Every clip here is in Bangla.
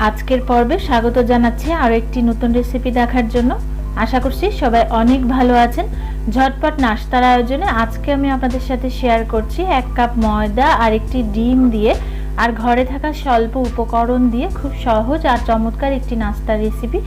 আজকের পর্বে স্বাগত জানাচ্ছি আরও একটি নতুন রেসিপি দেখার জন্য। আশা করছি সবাই অনেক ভালো আছেন। ঝটপট নাস্তার আয়োজনে আজকে আমি আপনাদের সাথে শেয়ার করছি এক কাপ ময়দা আর একটি ডিম দিয়ে আর ঘরে থাকা স্বল্প উপকরণ দিয়ে খুব সহজ আর চমৎকার একটি নাস্তার রেসিপি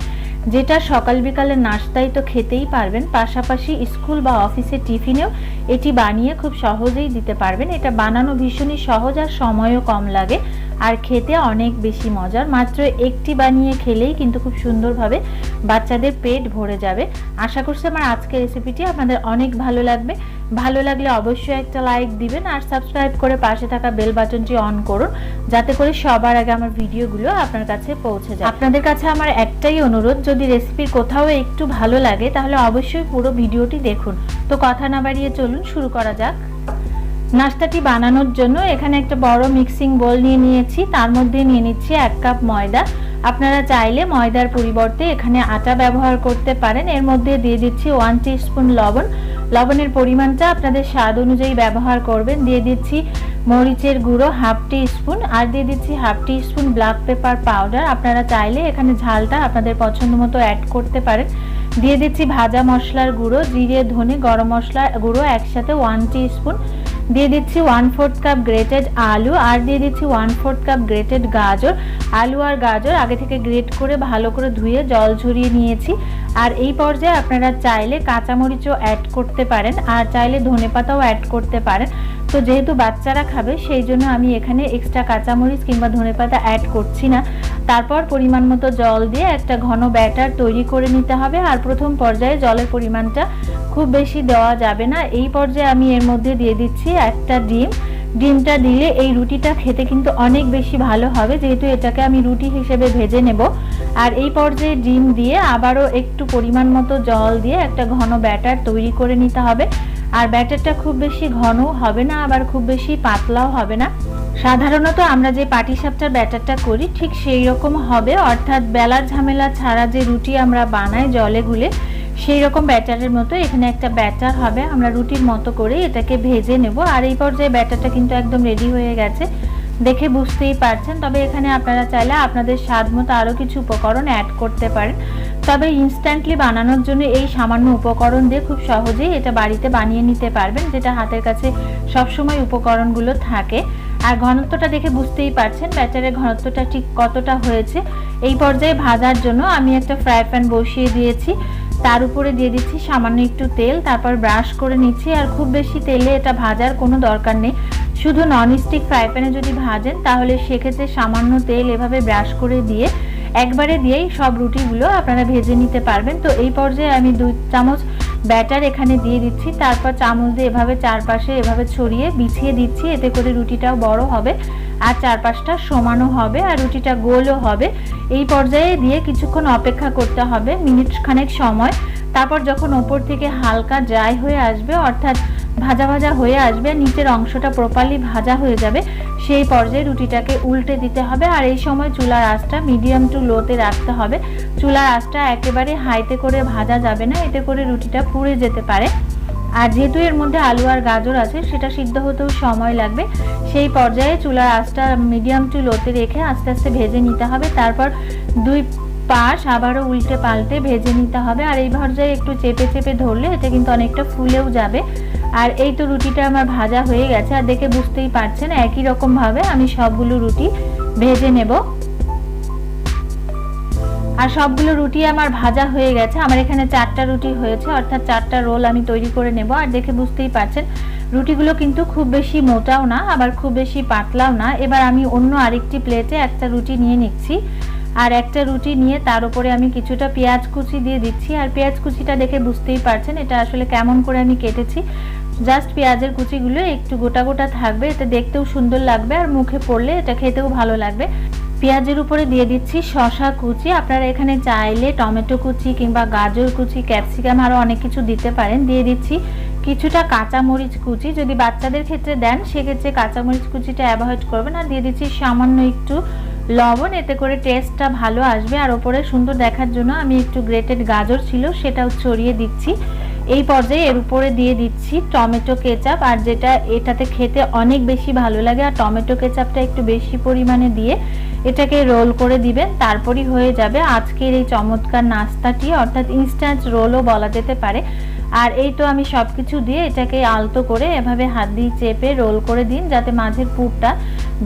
যেটা সকাল বিকালে নাস্তায় তো খেতেই পারবেন। পাশাপাশি স্কুল বা অফিসে টিফিনেও এটি বানিয়ে খুব সহজেই দিতে পারবেন। এটা বানানো ভীষণই সহজ আর সময়ও কম লাগে। আর খেতে অনেক বেশি মজার। মাত্র একটি বানিয়ে খেলেই কিন্তু খুব সুন্দরভাবে বাচ্চাদের পেট ভরে যাবে। আশা করছি আমার আজকের রেসিপিটি আপনাদের অনেক ভালো লাগবে। ভালো লাগলে অবশ্যই একটা লাইক দিবেন আর সাবস্ক্রাইব করে পাশে থাকা বেল বাটনটি অন করুন, যাতে করে সবার আগে আমার ভিডিওগুলো আপনার কাছে পৌঁছে যায়। আপনাদের কাছে আমার একটাই অনুরোধ, যদি রেসিপির কোথাও একটু ভালো লাগে, তাহলে অবশ্যই পুরো ভিডিওটি দেখুন। তো কথা না বাড়িয়ে চলুন, শুরু করা যাক। নাস্তাটি বানানোর জন্য এখানে একটা বড় মিক্সিং বোল নিয়ে নিয়েছি। তার মধ্যে নিয়ে নিচ্ছি এক কাপ ময়দা। আপনারা চাইলে ময়দার পরিবর্তে এখানে আটা ব্যবহার করতে পারেন। এর মধ্যে দিয়ে দিচ্ছি ওয়ান স্পুন লবণ। লবণের পরিমাণটা আপনাদের স্বাদ অনুযায়ী ব্যবহার করবেন। দিয়ে দিচ্ছি মরিচের গুঁড়ো হাফ টি স্পুন আর দিয়ে দিচ্ছি half teaspoon black pepper powder আপনারা চাইলে এখানে ঝালটা আপনাদের পছন্দ মতো অ্যাড করতে পারেন। দিয়ে দিচ্ছি ভাজা মশলার গুঁড়ো, জিরে, ধনে গরম মশলার গুঁড়ো একসাথে ওয়ান টি স্পুন দিয়ে দিচ্ছি ওয়ান ফোর্থ কাপ গ্রেটেড আলু আর দিয়ে দিচ্ছি ওয়ান ফোর্থ কাপ গ্রেটেড গাজর। আলু আর গাজর আগে থেকে গ্রেট করে ভালো করে ধুয়ে জল ঝরিয়ে নিয়েছি। আর এই পর্যায়ে আপনারা চাইলে কাঁচামরিচও অ্যাড করতে পারেন আর চাইলে ধনেপাতাও অ্যাড করতে পারেন। তো যেহেতু বাচ্চারা খাবে, সেই জন্য আমি এখানে এক্সট্রা কাঁচামরিচ কিংবা ধনেপাতা অ্যাড করছি না। তারপর পরিমাণ মতো জল দিয়ে একটা ঘন ব্যাটার তৈরি করে নিতে হবে। আর প্রথম পর্যায়ে জলের পরিমাণটা খুব বেশি দেওয়া যাবে না। এই পর্যায়ে আমি এর মধ্যে দিয়ে দিচ্ছি একটা ডিম। ডিমটা দিলে এই রুটিটা খেতে কিন্তু অনেক বেশি ভালো হবে। যেহেতু এটাকে আমি রুটি হিসেবে ভেজে নেব। আর এই পর্যায়ে ডিম দিয়ে আবারও একটু পরিমাণ মতো জল দিয়ে একটা ঘন ব্যাটার তৈরি করে নিতে হবে। আর ব্যাটারটা খুব বেশি ঘনও হবে না, আবার খুব বেশি পাতলাও হবে না। সাধারণত আমরা যে পাটিসাপটার ব্যাটারটা করি, ঠিক সেই রকম হবে। অর্থাৎ বেলার ঝামেলা ছাড়া যে রুটি আমরা বানাই জলে গুলে, সেই রকম ব্যাটারের মতো এখানে একটা ব্যাটার হবে। আমরা রুটির মতো করে এটাকে ভেজে নেব। আর এই পর্যায়ে ব্যাটারটা কিন্তু একদম রেডি হয়ে গেছে। দেখে বুঝতেই পারছেন। তবে এখানে আপনারা চাইলে আপনাদের স্বাদ মতো আরও কিছু উপকরণ অ্যাড করতে পারেন। তবে ইনস্ট্যান্টলি বানানোর জন্য এই সামান্য উপকরণ দিয়ে খুব সহজেই এটা বাড়িতে বানিয়ে নিতে পারবেন, যেটা হাতের কাছে সবসময় উপকরণগুলো থাকে। আর ঘনত্বটা দেখে বুঝতেই পারছেন ব্যাটারের ঘনত্বটা ঠিক কতটা হয়েছে। এই পর্যায়ে ভাজার জন্য আমি একটা ফ্রাই প্যান বসিয়ে দিয়েছি। তার উপরে দিয়ে দিচ্ছি সামান্য একটু তেল, তারপর ব্রাশ করে নিচ্ছি। আর খুব বেশি তেলে এটা ভাজার কোনো দরকার নেই। শুধু ননস্টিক ফ্রাই প্যানে যদি ভাজেন, তাহলে সেক্ষেত্রে সামান্য তেল এভাবে ব্রাশ করে দিয়ে একবারে দিয়েই সব রুটিগুলো আপনারা ভেজে নিতে পারবেন। তো এই পর্যায়ে আমি দুই চামচ ব্যাটার এখানে দিয়ে দিচ্ছি, তারপর চামচ দিয়ে এভাবে চারপাশে এভাবে ছড়িয়ে বিছিয়ে দিচ্ছি, এতে করে রুটিটাও বড় হবে আর চারপাশটা সমানও হবে আর রুটিটা গোলও হবে। এই পর্যায়ে দিয়ে কিছুক্ষণ অপেক্ষা করতে হবে মিনিট খানেক সময়। তারপর যখন ওপর থেকে হালকা ড্রাই হয়ে আসবে, অর্থাৎ ভাজা ভাজা হয়ে আসবে, নিচের অংশটা প্রপারলি ভাজা হয়ে যাবে সেই পর্যায়ে রুটিটাকে উল্টে দিতে হবে আর এই সময় চুলার আঁচটা মিডিয়াম টু লোতে রাখতে হবে। চুলার আঁচটা একেবারে হাইতে করে ভাজা যাবে না, এতে করে রুটিটা পুড়ে যেতে পারে। আর যেহেতু এর মধ্যে আলু আর গাজর আছে, সেটা সিদ্ধ হতেও সময় লাগবে। সেই পর্যায়ে চুলার আঁচটা মিডিয়াম টু লোতে রেখে আস্তে আস্তে ভেজে নিতে হবে। তারপর দুই পাশ আবারও উল্টে পাল্টে ভেজে নিতে হবে। আর এই পর্যায়ে একটু চেপে চেপে ধরলে এটা কিন্তু অনেকটা ফুলেও যাবে। আর এই তো রুটিটা আমার ভাজা হয়ে গেছে। আর দেখে বুঝতেই পারছেন, একই রকমভাবে আমি সবগুলো রুটি ভেজে নেব। আর সবগুলো রুটি আমার ভাজা হয়ে গেছে। আমার এখানে চারটা রুটি হয়েছে, অর্থাৎ চারটা রোল আমি তৈরি করে নেব। আর দেখে বুঝতেই পারছেন, রুটিগুলো কিন্তু খুব বেশি মোটাও না, আবার খুব বেশি পাতলাও না। এবার আমি অন্য আরেকটি প্লেটে একটা রুটি নিয়ে নিচ্ছি। আর একটা রুটি নিয়ে তার উপরে আমি কিছুটা পেঁয়াজ কুচি দিয়ে দিচ্ছি। আর পেঁয়াজ কুচিটা দেখে বুঝতেই পারছেন এটা আসলে কেমন করে আমি কেটেছি। জাস্ট পেঁয়াজের কুচিগুলো একটু গোটা গোটা থাকবে এটা দেখতেও সুন্দর লাগবে আর মুখে পড়লে এটা খেতেও ভালো লাগবে। পেঁয়াজের উপরে দিয়ে দিচ্ছি শশা কুচি। আপনারা এখানে চাইলে টমেটো কুচি কিংবা গাজর কুচি, ক্যাপসিকাম আরও অনেক কিছু দিতে পারেন। দিয়ে দিচ্ছি কিছুটা কাঁচামরিচ কুচি। যদি বাচ্চাদের ক্ষেত্রে দেন, সেক্ষেত্রে কাঁচামরিচ কুচিটা অ্যাভয়েড করবেন। আর দিয়ে দিচ্ছি সামান্য একটু লবণ, এতে করে টেস্টটা ভালো আসবে। আর ওপরে সুন্দর দেখার জন্য আমি একটু গ্রেটেড গাজর ছিল, সেটাও ছড়িয়ে দিচ্ছি। এই পর্যায়ে এর উপরে দিয়ে দিচ্ছি টমেটো কেচাপ আর যেটা এটাতে খেতে অনেক বেশি ভালো লাগে, আর টমেটো কেচাপটা একটু বেশি পরিমাণে দিয়ে এটাকে রোল করে দিবেন, তারপরই হয়ে যাবে। আজকের এই চমৎকার নাস্তাটি, অর্থাৎ ইনস্ট্যান্ট রোলও বলা যেতে পারে। আর এই তো আমি সব কিছু দিয়ে এটাকে আলতো করে এভাবে হাত দিয়ে চেপে রোল করে দিন যাতে মাঝের পুরটা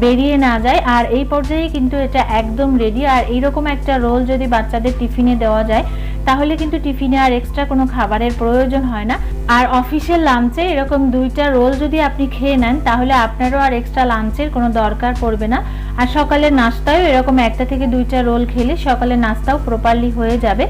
বেরিয়ে না যায়। আর এই পর্যায়ে কিন্তু এটা একদম রেডি আর এইরকম একটা রোল যদি বাচ্চাদের টিফিনে দেওয়া যায়, তাহলে কিন্তু টিফিনে আর এক্সট্রা কোনো খাবারের প্রয়োজন হয় না। আর অফিসের লাঞ্চে এরকম দুইটা রোল যদি আপনি খেয়ে নেন, তাহলে আপনারও আর এক্সট্রা লাঞ্চের কোনো দরকার পড়বে না। আর সকালের নাস্তায়ও এরকম একটা থেকে দুইটা রোল খেলে সকালের নাস্তাও প্রপারলি হয়ে যাবে।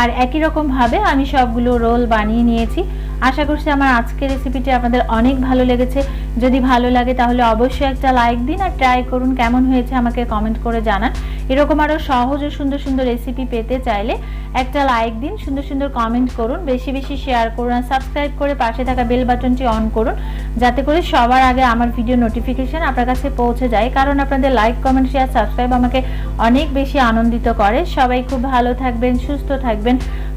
আর একই রকম ভাবে আমি সবগুলো রোল বানিয়ে নিয়েছি। আশা করছি আমার আজকের রেসিপিটি আপনাদের অনেক ভালো লেগেছে। যদি ভালো লাগে তাহলে অবশ্যই একটা লাইক দিন আর ট্রাই করুন কেমন হয়েছে আমাকে কমেন্ট করে জানান। এরকম আরও সহজ ও সুন্দর সুন্দর রেসিপি পেতে চাইলে একটা লাইক দিন, সুন্দর সুন্দর কমেন্ট করুন, বেশি বেশি শেয়ার করুন আর সাবস্ক্রাইব করে পাশে থাকা বেল বাটনটি অন করুন। যাতে করে সবার আগে আমার ভিডিও নোটিফিকেশন আপনার কাছে পৌঁছে যায়। কারণ আপনাদের লাইক কমেন্ট শেয়ার সাবস্ক্রাইব আমাকে অনেক বেশি আনন্দিত করে। সবাই খুব ভালো থাকবেন, সুস্থ থাকবেন।